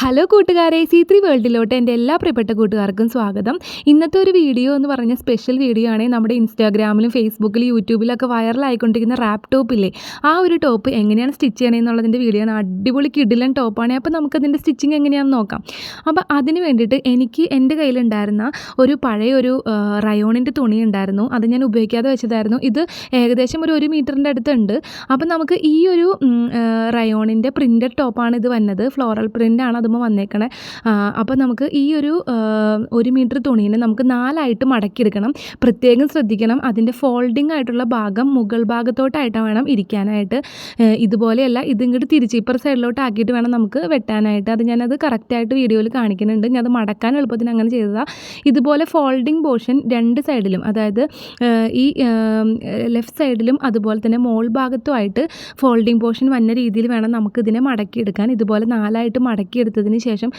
Hello കൂട്ടുകാരെ. C three വേൾഡിലോട്ട് എന്റെ എല്ലാ പ്രിയപ്പെട്ട കൂട്ടുകാർക്കും സ്വാഗതം. ഇന്നത്തെ ഒരു വീഡിയോ എന്ന് പറഞ്ഞ സ്പെഷ്യൽ വീഡിയോ ആണ് നമ്മുടെ ഇൻസ്റ്റാഗ്രാമിലും ഫേസ്ബുക്കിലും യൂട്യൂബിലൊക്കെ വൈറലായിക്കൊണ്ടിരിക്കുന്ന റാപ്പ് ടോപ്പില്ലേ ആ ഒരു ടോപ്പ് എങ്ങനെയാണ് സ്റ്റിച്ച് ചെയ്യണമെന്നുള്ളതിന്റെ വീഡിയോ ആണ്. അടിപൊളി കിഡിലൻ ടോപ്പാണ് അപ്പോൾ നമുക്കതിന്റെ സ്റ്റിച്ചിങ് എങ്ങനെയാണെന്ന് നോക്കാം. അപ്പോൾ അതിന് വേണ്ടിയിട്ട് എനിക്ക് എന്റെ കയ്യിലുണ്ടായിരുന്ന ഒരു പഴയ ഒരു റയോണിന്റെ തുണി ഉണ്ടായിരുന്നു. അത് ഞാൻ ഉപയോഗിക്കാതെ വെച്ചതായിരുന്നു. ഇത് ഏകദേശം ഒരു ഒരു മീറ്ററിന്റെ അടുത്തുണ്ട്. അപ്പോൾ നമുക്ക് ഈ ഒരു റയോണിന്റെ പ്രിന്റഡ് ടോപ്പാണ് ഇത് വന്നത്. ഫ്ലോറൽ പ്രിന്റാണ് അതുമ്പോൾ വന്നേക്കണേ. അപ്പോൾ നമുക്ക് ഈ ഒരു ഒരു മീറ്റർ തുണീനെ നമുക്ക് നാലായിട്ട് മടക്കിയെടുക്കണം. പ്രത്യേകം ശ്രദ്ധിക്കണം. അതിന്റെ ഫോൾഡിംഗ് ആയിട്ടുള്ള ഭാഗം മുകൾ ഭാഗത്തോട്ടായിട്ട് വേണം ഇരിക്കാനായിട്ട്. ഇതുപോലെയല്ല ഇതിങ്ങോട്ട് തിരിച്ച് ഇപ്പുറ സൈഡിലോട്ട് ആക്കിയിട്ട് വേണം നമുക്ക് വെട്ടാനായിട്ട്. അത് ഞാനത് കറക്റ്റായിട്ട് വീഡിയോയിൽ കാണിക്കുന്നുണ്ട്. ഞാൻ അത് മടക്കാൻ എളുപ്പത്തിന് അങ്ങനെ ചെയ്തതാണ് ഇതുപോലെ ഫോൾഡിംഗ് പോർഷൻ രണ്ട് സൈഡിലും അതായത് ഈ ലെഫ്റ്റ് സൈഡിലും അതുപോലെ തന്നെ മോൾ ഭാഗത്തുമായിട്ട് ഫോൾഡിംഗ് പോർഷൻ വന്ന രീതിയിൽ വേണം നമുക്ക് ഇതിനെ മടക്കിയെടുക്കാൻ. ഇതുപോലെ നാലായിട്ട് മടക്കിയെടുത്തതിന് ശേഷം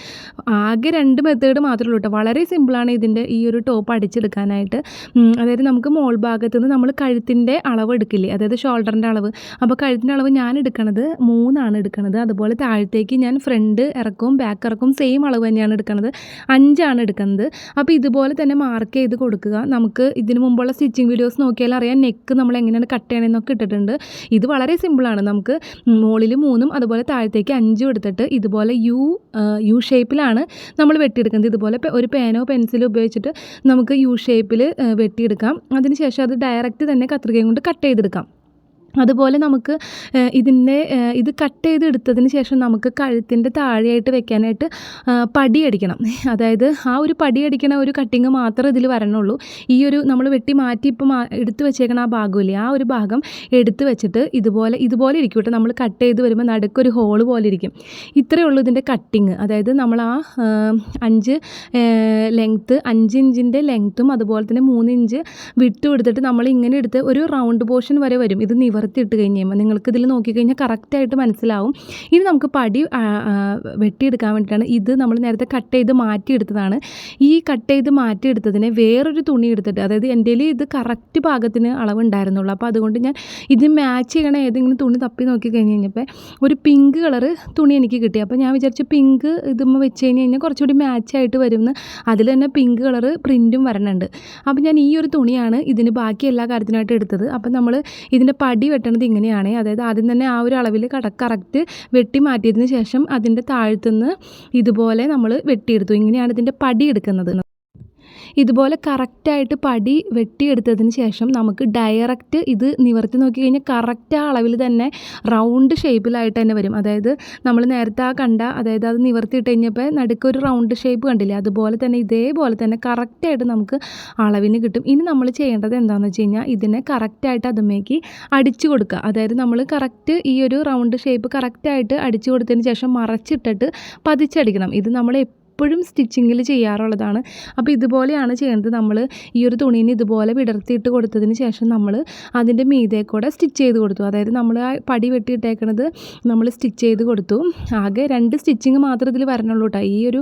ആകെ രണ്ട് മെത്തേഡ് മാത്രമേ ഉള്ളൂ കേട്ടോ വളരെ സിമ്പിളാണ് ഇതിന്റെ ഈ ഒരു ടോപ്പ് അടിച്ചെടുക്കാനായിട്ട്. അതായത് നമുക്ക് മോൾ ഭാഗത്ത് നിന്ന് നമ്മൾ കഴുത്തിന്റെ അളവ് എടുക്കില്ലേ? അതായത് ഷോൾഡറിന്റെ അളവ്. അപ്പോൾ കഴുത്തിന്റെ അളവ് ഞാൻ എടുക്കണത് മൂന്നാണ് എടുക്കണത്. അതുപോലെ താഴത്തേക്ക് ഞാൻ ഫ്രണ്ട് ഇറക്കവും ബാക്ക് ഇറക്കവും സെയിം അളവ് തന്നെയാണ് എടുക്കണത്. അഞ്ചാണ് എടുക്കുന്നത് അപ്പോൾ ഇതുപോലെ തന്നെ മാർക്ക് ചെയ്ത് കൊടുക്കുക. നമുക്ക് ഇതിന് മുമ്പുള്ള സ്റ്റിച്ചിങ് വീഡിയോസ് നോക്കിയാൽ അറിയാം. നെക്ക് നമ്മൾ എങ്ങനെയാണ് കട്ട് ചെയ്യണമെന്നൊക്കെ ഇട്ടിട്ടുണ്ട്. ഇത് വളരെ സിമ്പിളാണ് നമുക്ക് മുകളിൽ മൂന്നും അതുപോലെ താഴത്തേക്ക് അഞ്ചും എടുത്തിട്ട് ഇതുപോലെ യു യു ഷേപ്പിലാണ് നമ്മൾ വെട്ടിയെടുക്കുന്നത്. ഇതുപോലെ ഒരു പേനോ പെൻസിലോ ഉപയോഗിച്ചിട്ട് നമുക്ക് യു ഷേപ്പിൽ വെട്ടിയെടുക്കാം. അതിനുശേഷം അത് ഡയറക്റ്റ് തന്നെ കത്രികയും കൊണ്ട് കട്ട് ചെയ്തെടുക്കാം. അതുപോലെ നമുക്ക് ഇതിന്റെ ഇത് കട്ട് ചെയ്ത് എടുത്തതിന് ശേഷം നമുക്ക് കഴുത്തിന്റെ താഴെയായിട്ട് വെക്കാനായിട്ട് പടിയടിക്കണം അതായത് ആ ഒരു പടിയടിക്കണ ഒരു കട്ടിങ് മാത്രമേ ഇതിൽ വരണുള്ളൂ. ഈ ഒരു നമ്മൾ വെട്ടി മാറ്റി ഇപ്പം എടുത്ത് വെച്ചേക്കണ ആ ഭാഗമില്ലേ ആ ഒരു ഭാഗം എടുത്ത് വെച്ചിട്ട് ഇതുപോലെ ഇതുപോലെ ഇരിക്കും കേട്ടോ. നമ്മൾ കട്ട് ചെയ്ത് വരുമ്പോൾ നടുക്കൊരു ഹോൾ പോലെ ഇരിക്കും. ഇത്രയേ ഉള്ളൂ ഇതിന്റെ കട്ടിങ് അതായത് നമ്മൾ ആ അഞ്ച് ലെങ്ത്ത് അഞ്ച് ഇഞ്ചിന്റെ ലെങ്ത്തും അതുപോലെ തന്നെ മൂന്ന് ഇഞ്ച് വിട്ട് എടുത്തിട്ട് നമ്മൾ ഇങ്ങനെ എടുത്ത് ഒരു റൗണ്ട് പോർഷൻ വരെ വരും. ഇത് നിവർത്തിയിട്ട് കഴിഞ്ഞ് കഴിയുമ്പോൾ നിങ്ങൾക്ക് ഇതിൽ നോക്കിക്കഴിഞ്ഞാൽ കറക്റ്റായിട്ട് മനസ്സിലാവും. ഇനി നമുക്ക് പടി വെട്ടിയെടുക്കാൻ വേണ്ടിയിട്ടാണ് ഇത് നമ്മൾ നേരത്തെ കട്ട് ചെയ്ത് മാറ്റിയെടുത്തതാണ്. ഈ കട്ട് ചെയ്ത് മാറ്റിയെടുത്തതിനെ വേറൊരു തുണി എടുത്തിട്ട് അതായത് എന്റെ ഇത് കറക്റ്റ് പാകത്തിന് അളവുണ്ടായിരുന്നുള്ളൂ. അപ്പോൾ അതുകൊണ്ട് ഞാൻ ഇത് മാച്ച് ചെയ്യണ ഏതെങ്കിലും തുണി തപ്പി നോക്കി കഴിഞ്ഞ് കഴിഞ്ഞപ്പോൾ ഒരു പിങ്ക് കളറ് തുണി എനിക്ക് കിട്ടി. അപ്പോൾ ഞാൻ വിചാരിച്ചു പിങ്ക് ഇതുമ്മ വെച്ച് കഴിഞ്ഞ് കഴിഞ്ഞാൽ കുറച്ചുകൂടി മാച്ച് ആയിട്ട് വരുമെന്ന് അതിൽ തന്നെ പിങ്ക് കളറ് പ്രിന്റും വരണുണ്ട്. അപ്പോൾ ഞാൻ ഈ ഒരു തുണിയാണ് ഇതിന് ബാക്കി എല്ലാ കാര്യത്തിനായിട്ട് എടുത്തത്. അപ്പോൾ നമ്മൾ ഇതിന്റെ പടി വെട്ടണത് ഇങ്ങനെയാണ്. അതായത് ആദ്യം തന്നെ ആ ഒരു അളവിൽ കട കറക്റ്റ് വെട്ടി മാറ്റിയതിന് ശേഷം അതിന്റെ താഴത്തുനിന്ന് ഇതുപോലെ നമ്മൾ വെട്ടിയെടുത്തു. ഇങ്ങനെയാണ് ഇതിന്റെ പടി എടുക്കുന്നത്. ഇതുപോലെ കറക്റ്റായിട്ട് പടി വെട്ടിയെടുത്തതിന് ശേഷം നമുക്ക് ഡയറക്റ്റ് ഇത് നിവർത്തി നോക്കി കഴിഞ്ഞാൽ കറക്റ്റ് ആ അളവിൽ തന്നെ റൗണ്ട് ഷേപ്പിലായിട്ട് തന്നെ വരും. അതായത് നമ്മൾ നേരത്തെ ആ കണ്ട അതായത് അത് നിവർത്തിയിട്ട് കഴിഞ്ഞപ്പോൾ നടുക്ക് ഒരു റൗണ്ട് ഷേപ്പ് കണ്ടില്ലേ? അതുപോലെ തന്നെ ഇതേപോലെ തന്നെ കറക്റ്റായിട്ട് നമുക്ക് അളവിന് കിട്ടും. ഇനി നമ്മൾ ചെയ്യേണ്ടത് എന്താണെന്ന് വെച്ച് കഴിഞ്ഞാൽ ഇതിനെ കറക്റ്റായിട്ട് അതുമേക്ക് അടിച്ചു കൊടുക്കുക. അതായത് നമ്മൾ കറക്റ്റ് ഈ ഒരു റൗണ്ട് ഷേപ്പ് കറക്റ്റായിട്ട് അടിച്ചു കൊടുത്തതിന് ശേഷം മറച്ചിട്ടിട്ട് പതിച്ചടിക്കണം. ഇത് നമ്മൾ എപ്പോഴും സ്റ്റിച്ചിങ്ങിൽ ചെയ്യാറുള്ളതാണ്. അപ്പോൾ ഇതുപോലെയാണ് ചെയ്യുന്നത് നമ്മൾ ഈ ഒരു തുണീനെ ഇതുപോലെ വിടർത്തിയിട്ട് കൊടുത്തതിന് ശേഷം നമ്മൾ അതിന്റെ മീതെ കൂടെ സ്റ്റിച്ച് ചെയ്ത് കൊടുത്തു. അതായത് നമ്മൾ ആ പടി വെട്ടിയിട്ടേക്കണത് നമ്മൾ സ്റ്റിച്ച് ചെയ്ത് കൊടുത്തു. ആകെ രണ്ട് സ്റ്റിച്ചിങ് മാത്രം ഇതിൽ വരണുള്ളൂ കേട്ടോ. ഈ ഒരു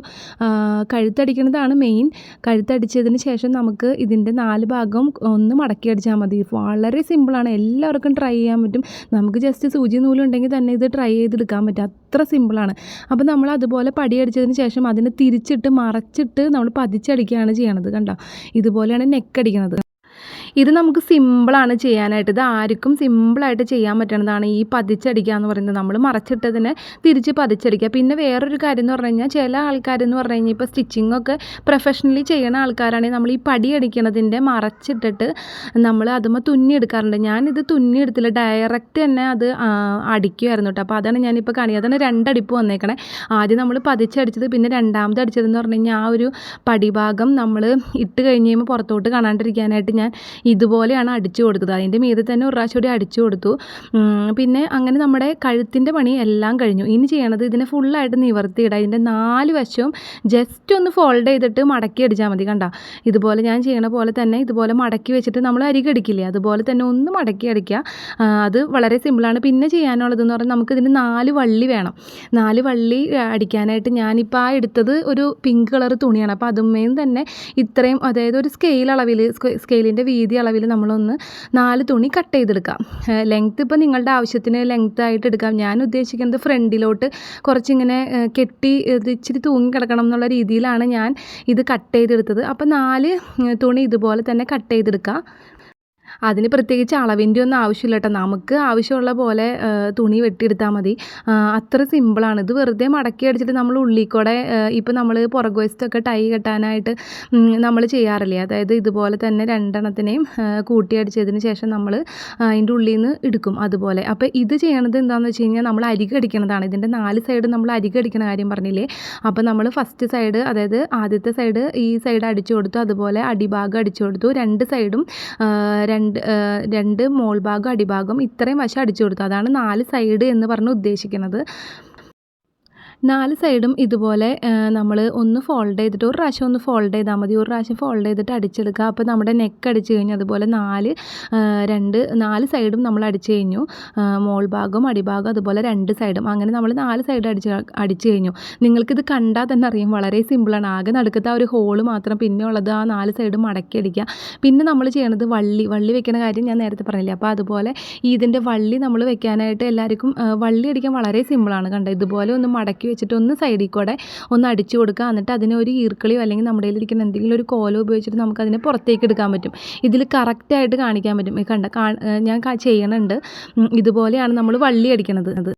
കഴുത്തടിക്കണതാണ് മെയിൻ. കഴുത്തടിച്ചതിന് ശേഷം നമുക്ക് ഇതിന്റെ നാല് ഭാഗം ഒന്ന് മടക്കി അടിച്ചാൽ മതി. വളരെ സിമ്പിളാണ്. എല്ലാവർക്കും ട്രൈ ചെയ്യാൻ പറ്റും. നമുക്ക് ജസ്റ്റ് സൂചി നൂലുണ്ടെങ്കിൽ തന്നെ ഇത് ട്രൈ ചെയ്തെടുക്കാൻ പറ്റും. അത്ര സിമ്പിളാണ്. അപ്പോൾ നമ്മൾ അതുപോലെ പടിയടിച്ചതിന് ശേഷം അതിനെ തിരിച്ചിട്ട് മറച്ചിട്ട് നമ്മൾ പതിച്ചടിക്കുകയാണ് ചെയ്യണത് കണ്ടോ? ഇതുപോലെയാണ് നെക്ക് അടിക്കണത് ഇത് നമുക്ക് സിമ്പിളാണ് ചെയ്യാനായിട്ട്. ഇത് ആർക്കും സിമ്പിളായിട്ട് ചെയ്യാൻ പറ്റണതാണ്. ഈ പതിച്ചടിക്കുക എന്ന് പറയുന്നത് നമ്മൾ മറച്ചിട്ടതിനെ തിരിച്ച് പതിച്ചടിക്കുക പിന്നെ വേറൊരു കാര്യം എന്ന് പറഞ്ഞു കഴിഞ്ഞാൽ ചില ആൾക്കാരെന്ന് പറഞ്ഞു കഴിഞ്ഞാൽ ഇപ്പോൾ സ്റ്റിച്ചിങ് ഒക്കെ പ്രൊഫഷണലി ചെയ്യണ ആൾക്കാരാണെങ്കിൽ നമ്മൾ ഈ പടി അടിക്കണതിന്റെ മറച്ചിട്ടിട്ട് നമ്മൾ അതുമ്മ തുന്നി എടുക്കാറുണ്ട്. ഞാനിത് തുന്നി എടുത്തില്ല. ഡയറക്റ്റ് തന്നെ അത് അടിക്കുമായിരുന്നു കേട്ടോ അപ്പോൾ അതാണ് ഞാനിപ്പോൾ കാണി അതാണ് രണ്ടടിപ്പ് വന്നേക്കണേ. ആദ്യം നമ്മൾ പതിച്ചടിച്ചത് പിന്നെ രണ്ടാമത് അടിച്ചതെന്ന് പറഞ്ഞു കഴിഞ്ഞാൽ ആ ഒരു പടിഭാഗം നമ്മൾ ഇട്ട് കഴിഞ്ഞ് കഴിയുമ്പോൾ പുറത്തോട്ട് കാണാണ്ടിരിക്കാനായിട്ട് ഞാൻ ഇതുപോലെയാണ് അടിച്ചു കൊടുത്തത്. അതിന്റെ മീതെ തന്നെ ഒരു പ്രാവശ്യം കൂടി അടിച്ചു കൊടുത്തു. പിന്നെ അങ്ങനെ നമ്മുടെ കഴുത്തിന്റെ പണി എല്ലാം കഴിഞ്ഞു. ഇനി ചെയ്യണത് ഇതിനെ ഫുള്ളായിട്ട് നിവർത്തിയിടുക ഇതിന്റെ നാല് വശവും ജസ്റ്റ് ഒന്ന് ഫോൾഡ് ചെയ്തിട്ട് മടക്കി അടിച്ചാൽ മതി കണ്ട. ഇതുപോലെ ഞാൻ ചെയ്യണ പോലെ തന്നെ ഇതുപോലെ മടക്കി വെച്ചിട്ട് നമ്മൾ അരികടിക്കില്ലേ അതുപോലെ തന്നെ ഒന്ന് മടക്കി അടിക്കുക. അത് വളരെ സിമ്പിളാണ് പിന്നെ ചെയ്യാനുള്ളതെന്ന് പറഞ്ഞാൽ നമുക്ക് ഇതിന് നാല് വള്ളി വേണം. നാല് വള്ളി അടിക്കാനായിട്ട് ഞാനിപ്പോൾ ആ എടുത്തത് ഒരു പിങ്ക് കളർ തുണിയാണ്. അപ്പോൾ അതുമേയും തന്നെ ഇത്രയും അതായത് ഒരു സ്കെയിൽ അളവിൽ സ്കെയിലിന്റെ വീതി വീതി അളവിൽ നമ്മളൊന്ന് നാല് തുണി കട്ട് ചെയ്തെടുക്കാം. ലെങ്ത്ത് ഇപ്പോൾ നിങ്ങളുടെ ആവശ്യത്തിന് ലെങ്ത്ത് ആയിട്ട് എടുക്കാം. ഞാൻ ഉദ്ദേശിക്കുന്നത് ഫ്രണ്ടിലോട്ട് കുറച്ചിങ്ങനെ കെട്ടി ഇച്ചിരി തൂങ്ങി കിടക്കണം എന്നുള്ള രീതിയിലാണ് ഞാൻ ഇത് കട്ട് ചെയ്തെടുത്തത്. അപ്പോൾ നാല് തുണി ഇതുപോലെ തന്നെ കട്ട് ചെയ്തെടുക്കുക അതിന് പ്രത്യേകിച്ച് അളവിന്റെ ഒന്നും ആവശ്യമില്ല കേട്ടോ നമുക്ക് ആവശ്യമുള്ള പോലെ തുണി വെട്ടിയെടുത്താൽ മതി. അത്ര സിമ്പിളാണ്. ഇത് വെറുതെ മടക്കി അടിച്ചിട്ട് നമ്മൾ ഉള്ളിൽ കൂടെ ഇപ്പോൾ നമ്മൾ പുറകു വശത്തൊക്കെ ടൈ കെട്ടാനായിട്ട് നമ്മൾ ചെയ്യാറില്ലേ? അതായത് ഇതുപോലെ തന്നെ രണ്ടെണ്ണത്തിനെയും കൂട്ടിയടിച്ചതിന് ശേഷം നമ്മൾ അതിന്റെ ഉള്ളിൽ നിന്ന് എടുക്കും അതുപോലെ. അപ്പോൾ ഇത് ചെയ്യണത് എന്താണെന്ന് വെച്ച് കഴിഞ്ഞാൽ നമ്മൾ അരിക അടിക്കണതാണ് ഇതിന്റെ നാല് സൈഡ് നമ്മൾ അരിക അടിക്കണ കാര്യം പറഞ്ഞില്ലേ? അപ്പോൾ നമ്മൾ ഫസ്റ്റ് സൈഡ് അതായത് ആദ്യത്തെ സൈഡ് ഈ സൈഡ് അടിച്ചു കൊടുത്തു അതുപോലെ അടിഭാഗം അടിച്ചു കൊടുത്തു. രണ്ട് സൈഡും രണ്ട് രണ്ട് മോൾ ഭാഗം അടിഭാഗം ഇത്രയും വശം അടിച്ചു കൊടുത്തു. അതാണ് നാല് സൈഡ് എന്ന് പറഞ്ഞ് ഉദ്ദേശിക്കുന്നത്. നാല് സൈഡും ഇതുപോലെ നമ്മൾ ഒന്ന് ഫോൾഡ് ചെയ്തിട്ട് ഒരു പ്രാവശ്യം ഒന്ന് ഫോൾഡ് ചെയ്താൽ മതി. ഒരു പ്രാവശ്യം ഫോൾഡ് ചെയ്തിട്ട് അടിച്ചെടുക്കുക. അപ്പോൾ നമ്മുടെ നെക്ക് അടിച്ച് കഴിഞ്ഞു അതുപോലെ നാല് രണ്ട് നാല് സൈഡും നമ്മൾ അടിച്ച് കഴിഞ്ഞു. മോൾ ഭാഗവും അടിഭാഗം അതുപോലെ രണ്ട് സൈഡും. അങ്ങനെ നമ്മൾ നാല് സൈഡ് അടിച്ച് അടിച്ച് കഴിഞ്ഞു. നിങ്ങൾക്കിത് കണ്ടാൽ തന്നെ അറിയാം. വളരെ സിമ്പിളാണ്. ആകെ നടക്കുന്ന ആ ഒരു ഹോൾ മാത്രം പിന്നെ ഉള്ളത് ആ നാല് സൈഡും മടക്കി അടിക്കുക. പിന്നെ നമ്മൾ ചെയ്യണത് വള്ളി. വള്ളി വെക്കുന്ന കാര്യം ഞാൻ നേരത്തെ പറഞ്ഞില്ലേ? അപ്പോൾ അതുപോലെ ഇതിന്റെ വള്ളി നമ്മൾ വെക്കാനായിട്ട് എല്ലാവർക്കും വള്ളി അടിക്കാൻ വളരെ സിമ്പിളാണ് കണ്ടത് ഇതുപോലെ ഒന്ന് മടക്കി വെച്ചിട്ട് ഒന്ന് സൈഡിൽ കൂടെ ഒന്ന് അടിച്ചു കൊടുക്കുക. എന്നിട്ട് അതിനെ ഒരു ഈർക്കളിയോ അല്ലെങ്കിൽ നമ്മുടെ കയ്യിലിരിക്കുന്ന എന്തെങ്കിലും ഒരു കോലോ ഉപയോഗിച്ചിട്ട് നമുക്ക് അതിനെ പുറത്തേക്ക് എടുക്കാൻ പറ്റും. ഇതിൽ കറക്റ്റായിട്ട് കാണിക്കാൻ പറ്റും. കണ്ട ഞാൻ ചെയ്യണുണ്ട്. ഇതുപോലെയാണ് നമ്മൾ വള്ളി അടിക്കണത്. അത്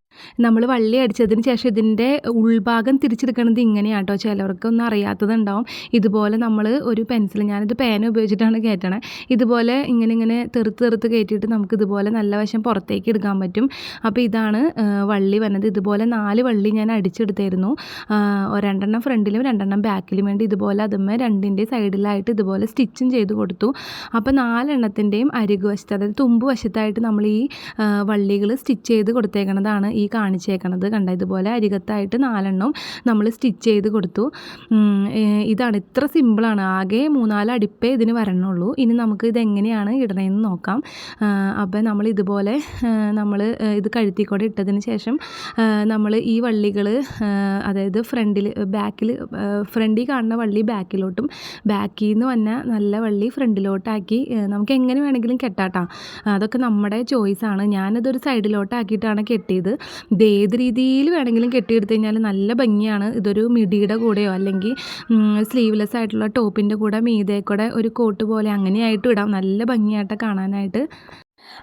നമ്മൾ വള്ളി അടിച്ചതിന് ശേഷം ഇതിന്റെ ഉൾഭാഗം തിരിച്ചെടുക്കണത് ഇങ്ങനെയാണ് കേട്ടോ ചിലവർക്കൊന്നും അറിയാത്തതുണ്ടാവും. ഇതുപോലെ നമ്മൾ ഒരു പെൻസിൽ ഞാനിത് പേന ഉപയോഗിച്ചിട്ടാണ് കയറ്റണത് ഇതുപോലെ ഇങ്ങനെ ഇങ്ങനെ തെറുത്ത് തെറുത്ത് കയറ്റിയിട്ട് നമുക്ക് ഇതുപോലെ നല്ല വശം പുറത്തേക്ക് എടുക്കാൻ പറ്റും. അപ്പോൾ ഇതാണ് വള്ളി വന്നത്. ഇതുപോലെ നാല് വള്ളി ഞാൻ അടിച്ചെടുത്തായിരുന്നു. രണ്ടെണ്ണം ഫ്രണ്ടിലും രണ്ടെണ്ണം ബാക്കിലും വേണ്ടി ഇതുപോലെ അതുമ്മേ രണ്ടിന്റെ സൈഡിലായിട്ട് ഇതുപോലെ സ്റ്റിച്ചും ചെയ്ത് കൊടുത്തു. അപ്പോൾ നാലെണ്ണത്തിന്റെയും അരികുവശത്ത് അതായത് തുമ്പ് വശത്തായിട്ട് നമ്മൾ ഈ വള്ളികൾ സ്റ്റിച്ച് ചെയ്ത് കൊടുത്തേക്കുന്നതാണ് ഈ കാണിച്ചേക്കണത്. കണ്ട? ഇതുപോലെ അരികത്തായിട്ട് നാലെണ്ണം നമ്മൾ സ്റ്റിച്ച് ചെയ്ത് കൊടുത്തു. ഇതാണ്. ഇത്ര സിമ്പിളാണ്. ആകെ മൂന്നാൽ അടിപ്പേ ഇതിന് വരണുള്ളൂ. ഇനി നമുക്ക് ഇതെങ്ങനെയാണ് ഇടണതെന്ന് നോക്കാം. അപ്പോൾ നമ്മൾ ഇതുപോലെ നമ്മൾ ഇത് കഴുത്തിക്കൂടെ ഇട്ടതിന് ശേഷം നമ്മൾ ഈ വള്ളികൾ അതായത് ഫ്രണ്ടിൽ ബാക്കിൽ ഫ്രണ്ടിൽ കാണുന്ന വള്ളി ബാക്കിലോട്ടും ബാക്കിൽ നിന്ന് വന്ന നല്ല വള്ളി ഫ്രണ്ടിലോട്ടാക്കി നമുക്ക് എങ്ങനെ വേണമെങ്കിലും കെട്ടാട്ടാം. അതൊക്കെ നമ്മുടെ ചോയ്സാണ്. ഞാനതൊരു സൈഡിലോട്ടാക്കിയിട്ടാണ് കെട്ടിയത്. ഇത് ഏത് രീതിയിൽ വേണമെങ്കിലും കെട്ടിയെടുത്ത് കഴിഞ്ഞാൽ നല്ല ഭംഗിയാണ്. ഇതൊരു മിടിയുടെ കൂടെയോ അല്ലെങ്കിൽ സ്ലീവ്ലെസ് ആയിട്ടുള്ള ടോപ്പിന്റെ കൂടെ മീതെ കൂടെ ഒരു കോട്ട് പോലെ അങ്ങനെയായിട്ട് ഇടാം. നല്ല ഭംഗിയായിട്ട് കാണാനായിട്ട്.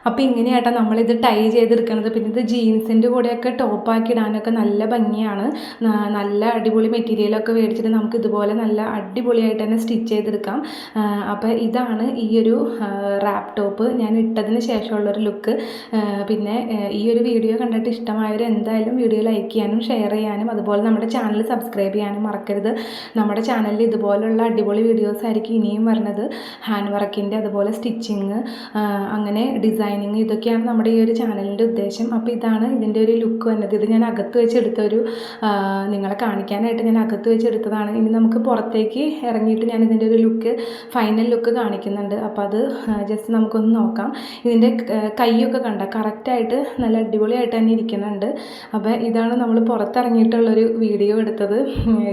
അപ്പോൾ ഇങ്ങനെയാട്ടോ നമ്മളിത് ടൈ ചെയ്തെടുക്കുന്നത് പിന്നെ ഇത് ജീൻസിന്റെ കൂടെയൊക്കെ ടോപ്പാക്കി ഇടാനൊക്കെ നല്ല ഭംഗിയാണ്. നല്ല അടിപൊളി മെറ്റീരിയലൊക്കെ മേടിച്ചിട്ട് നമുക്ക് ഇതുപോലെ നല്ല അടിപൊളിയായിട്ട് തന്നെ സ്റ്റിച്ച് ചെയ്തെടുക്കാം. അപ്പോൾ ഇതാണ് ഈ ഒരു റാപ്പ് ടോപ്പ് ഞാൻ ഇട്ടതിന് ശേഷമുള്ളൊരു ലുക്ക് പിന്നെ ഈ ഒരു വീഡിയോ കണ്ടിട്ട് ഇഷ്ടമായവർ എന്തായാലും വീഡിയോ ലൈക്ക് ചെയ്യാനും ഷെയർ ചെയ്യാനും അതുപോലെ നമ്മുടെ ചാനൽ സബ്സ്ക്രൈബ് ചെയ്യാനും മറക്കരുത്. നമ്മുടെ ചാനലിൽ ഇതുപോലുള്ള അടിപൊളി വീഡിയോസ് ആയിരിക്കും ഇനിയും വരുന്നത് ഹാൻഡ് വർക്കിന്റെ അതുപോലെ സ്റ്റിച്ചിങ് അങ്ങനെ ഡിസൈനിങ് ഇതൊക്കെയാണ് നമ്മുടെ ഈ ഒരു ചാനലിന്റെ ഉദ്ദേശം. അപ്പോൾ ഇതാണ് ഇതിന്റെ ഒരു ലുക്ക് വന്നത്. ഇത് ഞാൻ അകത്ത് വെച്ചെടുത്ത ഒരു നിങ്ങളെ കാണിക്കാനായിട്ട് ഞാൻ അകത്ത് വെച്ചെടുത്തതാണ് ഇനി നമുക്ക് പുറത്തേക്ക് ഇറങ്ങിയിട്ട് ഞാൻ ഇതിന്റെ ഒരു ലുക്ക് ഫൈനൽ ലുക്ക് കാണിക്കുന്നുണ്ട്. അപ്പോൾ അത് ജസ്റ്റ് നമുക്കൊന്ന് നോക്കാം. ഇതിന്റെ കൈയൊക്കെ കണ്ട കറക്റ്റായിട്ട് നല്ല അടിപൊളിയായിട്ട് തന്നെ ഇരിക്കുന്നുണ്ട്. അപ്പോൾ ഇതാണ് നമ്മൾ പുറത്തിറങ്ങിയിട്ടുള്ളൊരു വീഡിയോ എടുത്തത്.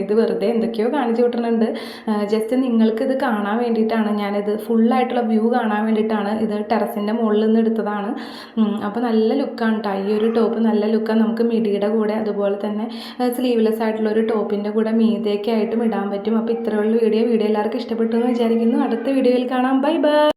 ഇത് വെറുതെ എന്തൊക്കെയോ കാണിച്ചു വിട്ടുന്നുണ്ട് ജസ്റ്റ് നിങ്ങൾക്ക് ഇത് കാണാൻ വേണ്ടിയിട്ടാണ് ഞാനിത്. ഫുള്ളായിട്ടുള്ള വ്യൂ കാണാൻ വേണ്ടിയിട്ടാണ് ഇത് ടെറസിന്റെ മുകളിൽ നിന്ന് എടുത്തതാണ്. അപ്പോൾ നല്ല ലുക്കാണ് കേട്ടോ ഈ ഒരു ടോപ്പ് നല്ല ലുക്കാണ് നമുക്ക് മിടിയുടെ കൂടെ അതുപോലെ തന്നെ സ്ലീവ്ലെസ് ആയിട്ടുള്ള ഒരു ടോപ്പിന്റെ കൂടെ മീതയൊക്കെ ആയിട്ടും ഇടാൻ പറ്റും. അപ്പോൾ ഇത്രയുള്ള വീഡിയോ. വീഡിയോ എല്ലാവർക്കും ഇഷ്ടപ്പെട്ടു എന്ന് വിചാരിക്കുന്നു. അടുത്ത വീഡിയോയിൽ കാണാം. Bye bye.